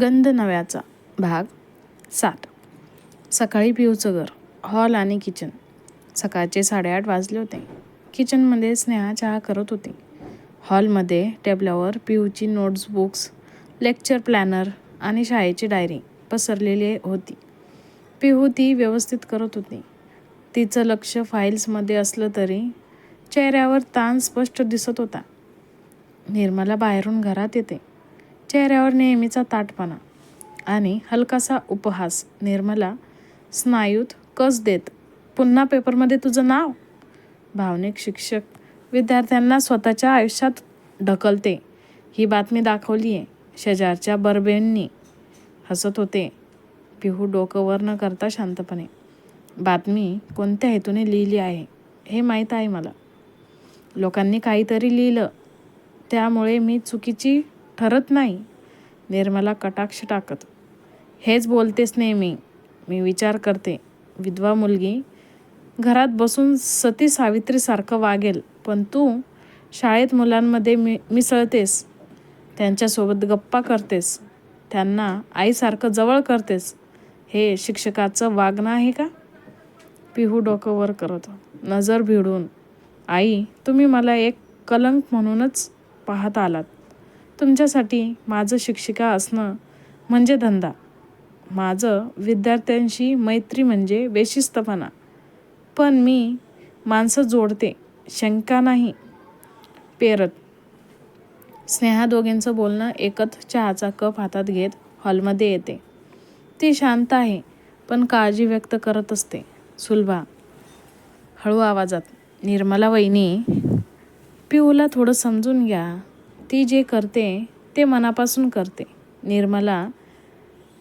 गंध नव्याचा. भाग सात. सकाळी पिऊचं घर हॉल आणि किचन. सकाळचे साडेआठ वाजले होते. किचनमध्ये स्नेहा चहा करत होती. हॉलमध्ये टेबलावर पिऊची नोट्स बुक्स लेक्चर प्लॅनर आणि शाळेची डायरी पसरलेली होती. पिहू ती व्यवस्थित करत होती. तिचं लक्ष फाईल्समध्ये असलं तरी चेहऱ्यावर ताण स्पष्ट दिसत होता. निर्मला बाहेरून घरात येते. चेहऱ्यावर नेहमीचा ताटपणा आणि हलकासा उपहास. निर्मला स्नायूत कस देत? पुन्हा पेपरमध्ये तुझं नाव? भावनिक शिक्षक विद्यार्थ्यांना स्वतःच्या आयुष्यात ढकलते. ही बातमी दाखवली आहे शेजारच्या बरबेंनी. हसत होते. पिहू डोकं वर न करता शांतपणे. बातमी कोणत्या हेतूने लिहिली आहे? हे माहीत आहे मला. लोकांनी काहीतरी लिहिलं. त्यामुळे मी चुकीची ठरत नाही. निर्मला कटाक्ष टाकत हेच बोलतेस नेहमी. मी विचार करते. विधवा मुलगी. घरात बसून सती सावित्रीसारखं वागेल पण तू शाळेत मुलांमध्ये मि मिसळतेस. त्यांच्यासोबत गप्पा करतेस. त्यांना आईसारखं जवळ करतेस. हे शिक्षकाचं वागणं आहे का? पिहू डोकं वर करत नजर भिडून. आई तुम्ही मला एक कलंक म्हणूनच पाहत आलात. तुमच्यासाठी माझं शिक्षिका असणं म्हणजे धंदा. माझं विद्यार्थ्यांशी मैत्री म्हणजे बेशिस्तपणा पण मी माणसं जोडते शंका नाही पेरत. स्नेहा दोघींचं बोलणं एकच चहाचा कप हातात घेत हॉलमध्ये येते. ती शांत आहे पण काळजी व्यक्त करत असते. सुलभा हळू आवाजात निर्मला वहिनी पिऊला थोडं समजून घ्या. ती जे करते ते मनापासून करते. निर्मला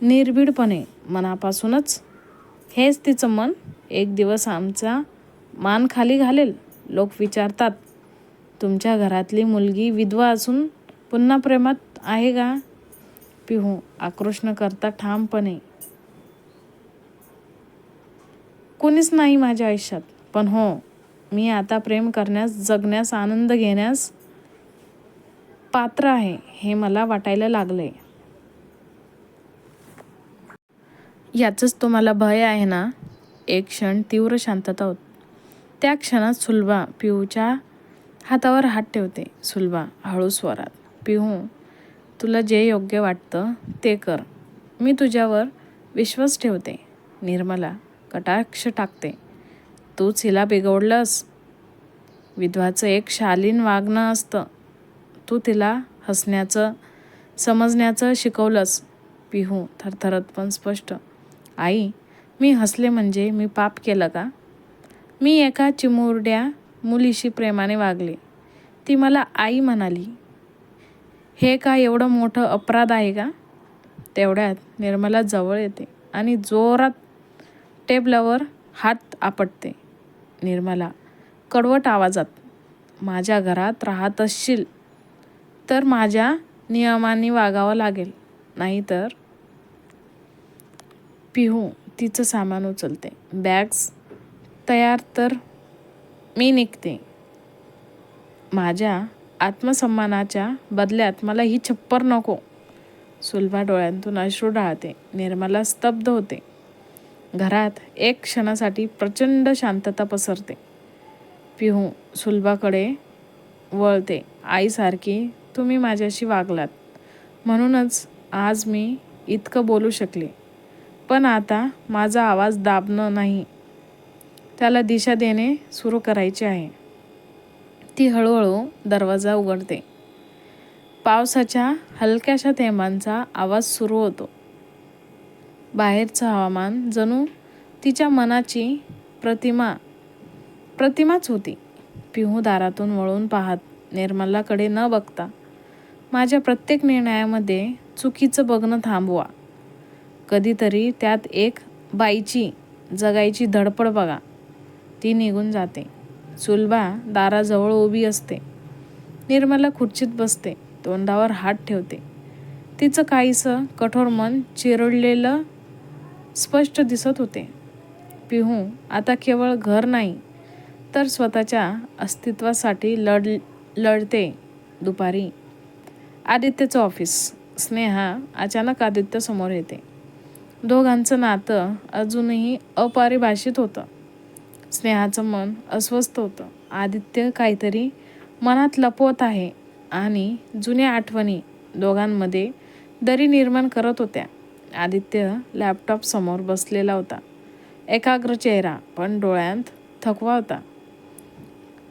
निर्भीडपणे मनापासूनच. हेच तिचं मन. एक दिवस आमचा मान खाली घालेल. लोक विचारतात तुमच्या घरातली मुलगी विधवा असून पुन्हा प्रेमात आहे का? पिहू आक्रोश न करता ठामपणे. कुणीच नाही माझ्या आयुष्यात. पण हो मी आता प्रेम करण्यास जगण्यास आनंद घेण्यास पात्र आहे हे मला वाटायला लागलंय. याचंच तुम्हाला भय आहे ना? एक क्षण तीव्र शांतता होत. त्या क्षणात सुलभा पिऊच्या हातावर हात ठेवते. सुलभा हळू स्वरात पिहू तुला जे योग्य वाटतं ते कर. मी तुझ्यावर विश्वास ठेवते. निर्मला कटाक्ष टाकते. तूच हिला बिघडलंस. विधवाचं एक शालीन वागणं असतं. तू तिला हसण्याचं समजण्याचं शिकवलंस. पिहू थरथरत पण स्पष्ट. आई मी हसले म्हणजे मी पाप केलं का? मी एका चिमुरड्या मुलीशी प्रेमाने वागले. ती मला आई म्हणाली. हे का एवढं मोठं अपराध आहे का? तेवढ्यात निर्मला जवळ येते आणि जोरात टेबलावर हात आपटते. निर्मला कडवट आवाजात माझ्या घरात राहत असशील तर माझ्या नियमाने वागावं लागेल. नाहीतर पिहू तिचं सामान उचलते. बॅग्स तयार तर मी निघते. माझ्या आत्मसन्मानाच्या बदल्यात मला ही छप्पर नको. सुलभा डोळ्यांतून अश्रू डाळते निर्मला स्तब्ध होते. घरात एक क्षणासाठी प्रचंड शांतता पसरते. पिहू सुलभाकडे वळते. आईसारखी तुम्ही माझ्याशी वागलात. म्हणूनच आज मी इतकं बोलू शकले. पण आता माझा आवाज दाबणं नाही. त्याला दिशा देणे सुरू करायचे आहे. ती हळूहळू दरवाजा उघडते. पावसाच्या हलक्याशा थेंबांचा आवाज सुरू होतो. बाहेरचं हवामान जणू तिच्या मनाची प्रतिमा प्रतिमाच होती. पिहू दारातून वळून पाहत निर्मलाकडे न बघता माझ्या प्रत्येक निर्णयामध्ये चुकीचं बघणं थांबवा. कधीतरी त्यात एक बाईची जगायची धडपड बघा. ती निघून जाते. सुलभा दाराजवळ उभी असते. निर्मला खुर्चीत बसते. तोंडावर हात ठेवते. तिचं काहीसं कठोर मन चिरडलेलं स्पष्ट दिसत होते. पिहू आता केवळ घर नाही तर स्वतःच्या अस्तित्वासाठी लढ लढते दुपारी. आदित्यचं ऑफिस स्नेहा अचानक आदित्य समोर येते. दोघांचं नातं अजूनही अपारिभाषित होतं. स्नेहाचं मन अस्वस्थ होतं. आदित्य काहीतरी मनात लपवत आहे आणि जुन्या आठवणी दोघांमध्ये दरी निर्माण करत होत्या. आदित्य लॅपटॉप समोर बसलेला होता. एकाग्र चेहरा पण डोळ्यांत थकवा होता.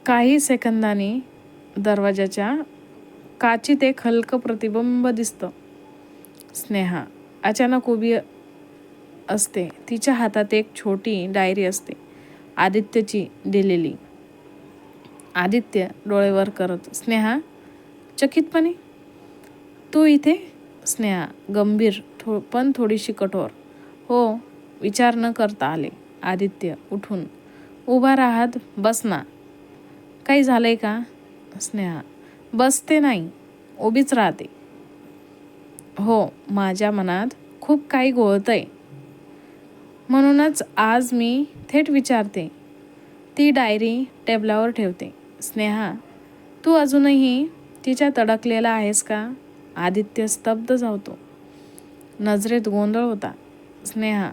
काही सेकंदांनी दरवाजाच्या काचित एक हलकं प्रतिबिंब दिसतं. स्नेहा अचानक उभी असते. तिच्या हातात एक छोटी डायरी असते. आदित्यची दिलेली. आदित्य डोळेवर करत स्नेहा चकितपणे? तू इथे? स्नेहा गंभीर थो पण थोडीशी कठोर. हो विचार न करता आले. आदित्य उठून उभा राहत बस ना. काही झालंय का? स्नेहा बसते नाही उभीच राहते. हो माझ्या मनात खूप काही घोळतंय. म्हणूनच आज मी थेट विचारते. ती डायरी टेबलावर ठेवते. स्नेहा तू अजूनही तिच्या तडकलेला आहेस का? आदित्य स्तब्ध जावतो. नजरेत गोंधळ होता. स्नेहा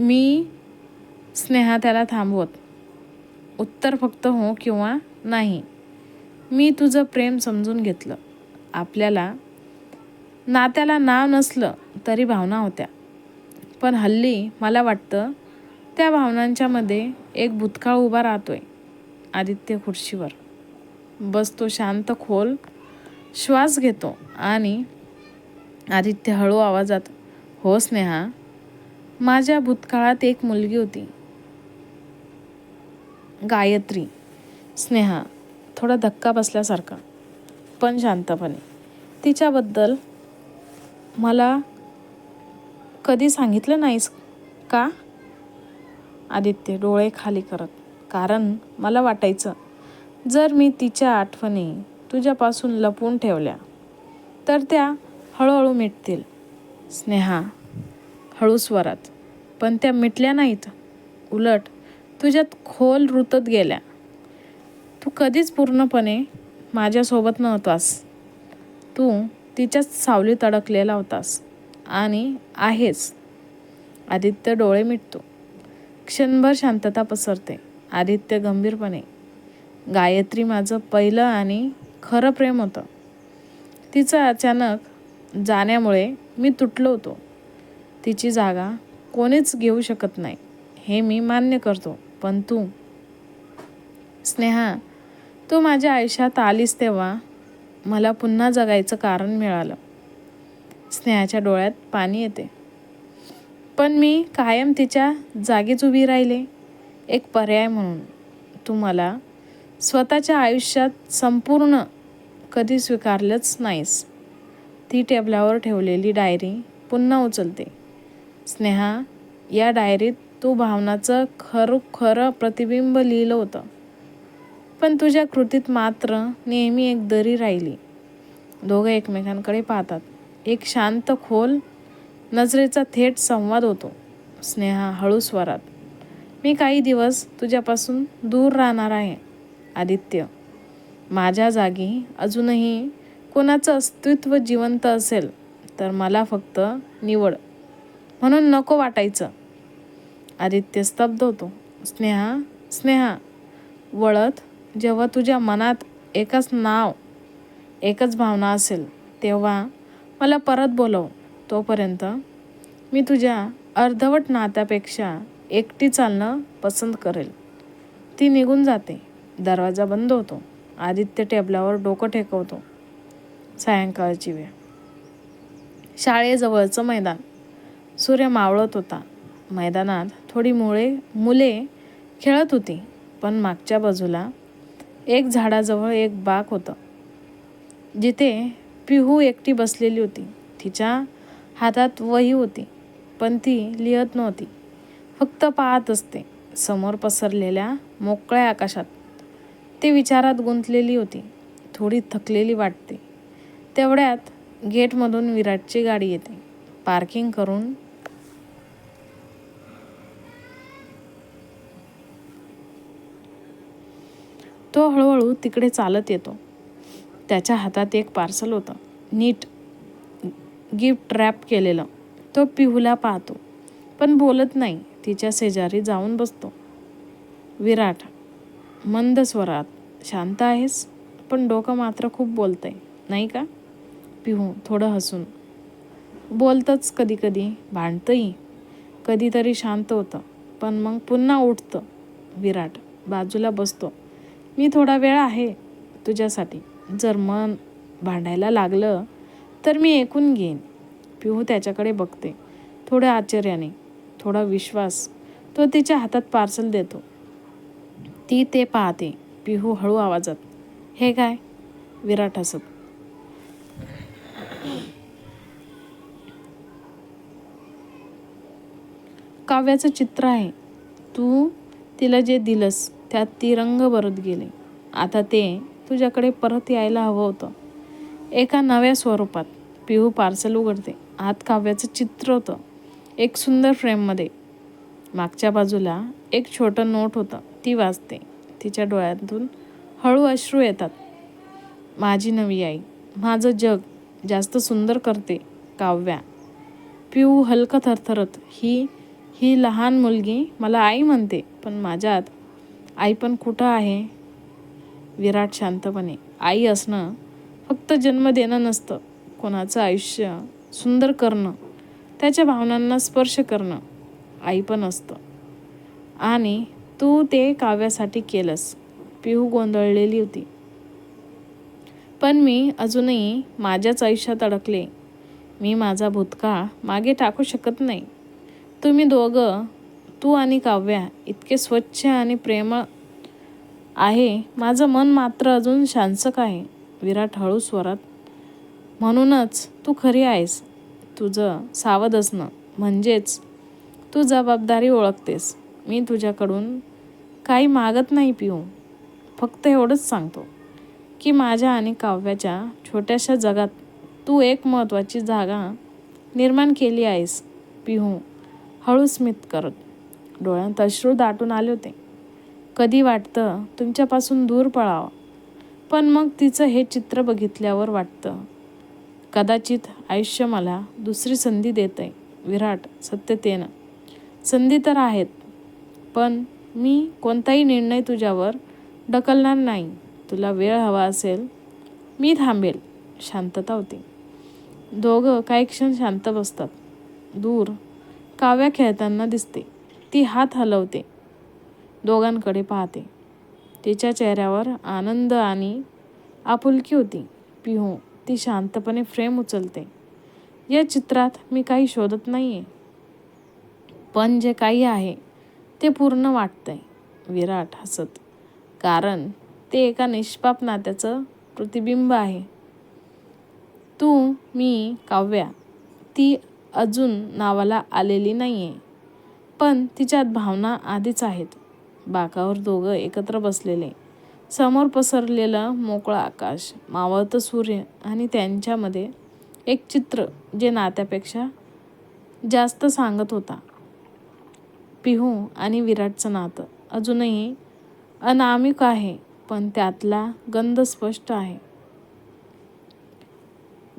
मी स्नेहा त्याला थांबवत. उत्तर फक्त हो किंवा नाही. मी तुझं प्रेम समजून घेतलं. आपल्याला नात्याला नाव नसलं तरी भावना होत्या. पण हल्ली मला वाटतं त्या भावनांच्यामध्ये एक भूतकाळ उभा राहतो आहे आदित्य खुर्शीवर. बसतो शांत खोल श्वास घेतो आणि आदित्य हळू आवाजात हो स्नेहा माझ्या भूतकाळात एक मुलगी होती. गायत्री. स्नेहा थोडा धक्का बसल्यासारखा पण शांतपणे. तिच्याबद्दल मला कधी सांगितलं नाहीस का? आदित्य डोळे खाली करत. कारण मला वाटायचं जर मी तिच्या आठवणी तुझ्यापासून लपवून ठेवल्या तर त्या हळूहळू मिटतील. स्नेहा हळू स्वरात. पण त्या मिटल्या नाहीत. उलट तुझ्यात खोल रुतत गेल्या. तू कधीच पूर्णपणे माझ्यासोबत नव्हतास. तू तिच्याच सावलीत अडकलेला होतास. आणि आहेस. आदित्य डोळे मिटतो. क्षणभर शांतता पसरते. आदित्य गंभीरपणे. गायत्री माझं पहिलं आणि खरं प्रेम होतं. तिचं अचानक जाण्यामुळे मी तुटलो होतो. तिची जागा कोणीच घेऊ शकत नाही. हे मी मान्य करतो. पण तू स्नेहा तू माझ्या आयुष्यात आलीस तेव्हा मला पुन्हा जगायचं कारण मिळालं. स्नेहाच्या डोळ्यात पाणी येते. पण मी कायम तिच्या जागीच उभी राहिले. एक पर्याय म्हणून तू मला स्वतःच्या आयुष्यात संपूर्ण कधी स्वीकारलंच नाहीस. ती टेबलावर ठेवलेली डायरी पुन्हा उचलते. स्नेहा या डायरीत तू भावनाचं खरं खरं प्रतिबिंब लिहिलं होतं. पण तुझ्या कृतीत मात्र नेहमी एक दरी राहिली. दोघं एकमेकांकडे पाहतात. एक शांत खोल नजरेचा थेट संवाद होतो. स्नेहा हळू स्वरात मी काही दिवस तुझ्यापासून दूर राहणार आहे आदित्य. माझ्या जागी अजूनही कोणाचं अस्तित्व जिवंत असेल तर मला फक्त निवड. म्हणून नको वाटायचं. आदित्य स्तब्ध होतो. स्नेहा स्नेहा वळत जेव्हा तुझ्या मनात एकच नाव एकच भावना असेल तेव्हा मला परत बोलव तोपर्यंत. मी तुझ्या अर्धवट नात्यापेक्षा एकटी चालणं पसंत करेल. ती निघून जाते. दरवाजा बंद होतो. आदित्य टेबलावर डोकं ठेकवतो. सायंकाळची वेळ. शाळेजवळचं मैदान. सूर्य मावळत होता. मैदानात थोडी मुळे मुले खेळत होती पण मागच्या बाजूला एक झाडाजवळ एक बाग होतं. जिथे पिहू एकटी बसलेली होती. तिच्या हातात वही होती पण ती लिहत नव्हती. फक्त पाहत असते समोर पसरलेल्या मोकळ्या आकाशात. ती विचारात गुंतलेली होती थोडी थकलेली वाटते. तेवढ्यात गेटमधून विराटची गाडी येते. पार्किंग करून तो हळूहळू तिकडे चालत येतो. त्याच्या हातात एक पार्सल होतं. नीट गिफ्ट रॅप केलेलं. तो पिहूला पाहतो. पण बोलत नाही. तिच्या शेजारी जाऊन बसतो. विराट मंद स्वरात शांत आहेस? पण डोकं मात्र खूप बोलतंय. नाही का? पिहू थोडं हसून. बोलतंच कधी कधी भांडतंही. कधीतरी शांत होतं. पण मग पुन्हा उठतं. विराट बाजूला बसतो. मी थोडा वेळ आहे तुझ्यासाठी. जर मन भांडायला लागलं तर मी ऐकून घेईन. पिहू त्याच्याकडे बघते. थोड्या आश्चर्याने थोडा विश्वास तो तिच्या हातात पार्सल देतो. ती ते पाहते. पिहू हळू आवाजात हे काय? विराट हसत. काव्याचं चित्र आहे. तू तिला जे दिलंस त्यात ती रंग भरत गेले. आता ते तुझ्याकडे परत यायला हवं होतं. एका नव्या स्वरूपात पिहू पार्सल उघडते. आत काव्याचं चित्र होतं. एक सुंदर फ्रेममध्ये. मागच्या बाजूला एक छोटं नोट होतं. ती वाचते तिच्या डोळ्यातून हळू अश्रू येतात. माझी नवी आई माझं जग जास्त सुंदर करते काव्या. पिऊ हलकं थरथरत ही ही लहान मुलगी मला आई म्हणते पण माझ्यात आई पण कुठं आहे? विराट शांतपणे. आई असणं फक्त जन्म देणं नसतं. कोणाचं आयुष्य सुंदर करणं त्याच्या भावनांना स्पर्श करणं आई पण असतं. आणि तू ते काव्यासाठी केलंस. पिहू गोंधळलेली होती. पण मी अजूनही माझ्याच आयुष्यात अडकले. मी माझा भूतकाळ मागे टाकू शकत नाही. तुम्ही दोघं तू आणि काव्या इतके स्वच्छ आणि प्रेमळ आहे. माझं मन मात्र अजून शांसक आहे. विराट हळू स्वरात म्हणूनच तू खरी आहेस. तुझं सावध असणं म्हणजेच तू जबाबदारी ओळखतेस. मी तुझ्याकडून काही मागत नाही पिऊ. फक्त एवढंच सांगतो की माझ्या आणि काव्याच्या छोट्याशा जगात तू एक महत्त्वाची जागा निर्माण केली आहेस. पिहू हळू स्मित करत डोळ्यात अश्रू दाटून आले होते. कधी वाटतं तुमच्यापासून दूर पळावं? पण मग तिचं हे चित्र बघितल्यावर वाटतं. कदाचित आयुष्य मला दुसरी संधी देत आहे विराट सत्यतेनं. संधी तर आहेत पण मी कोणताही निर्णय तुझ्यावर ढकलणार नाही. तुला वेळ हवा असेल मी थांबेल. शांतता होती. दोघं काही क्षण शांत बसतात. दूर काव्या खेळताना दिसते. ती हात हलवते. दोघांकडे पाहते. तिच्या चेहऱ्यावर आनंद आणि आपुलकी होती. पिहू ती शांतपणे फ्रेम उचलते. या चित्रात मी काही शोधत नाही आहे पण जे काही आहे ते पूर्ण वाटतंय. विराट हसत. कारण ते एका निष्पाप नात्याचं प्रतिबिंब आहे. तू मी काव्या ती अजून नावाला आलेली नाही आहे पण तिच्यात भावना आधीच आहेत. बाकावर दोघं एकत्र बसलेले. समोर पसरलेलं मोकळं आकाश मावळतं सूर्य आणि त्यांच्यामध्ये एक चित्र जे नात्यापेक्षा जास्त सांगत होता. पिहू आणि विराटचं नातं अजूनही अनामिक आहे पण त्यातला गंध स्पष्ट आहे.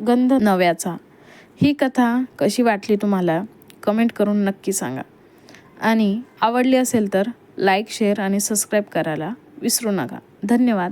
गंध नव्याचा. ही कथा कशी वाटली तुम्हाला? कमेंट करून नक्की सांगा. आणि आवडली असेल तर लाईक शेअर आणि सबस्क्राईब करायला विसरू नका. धन्यवाद.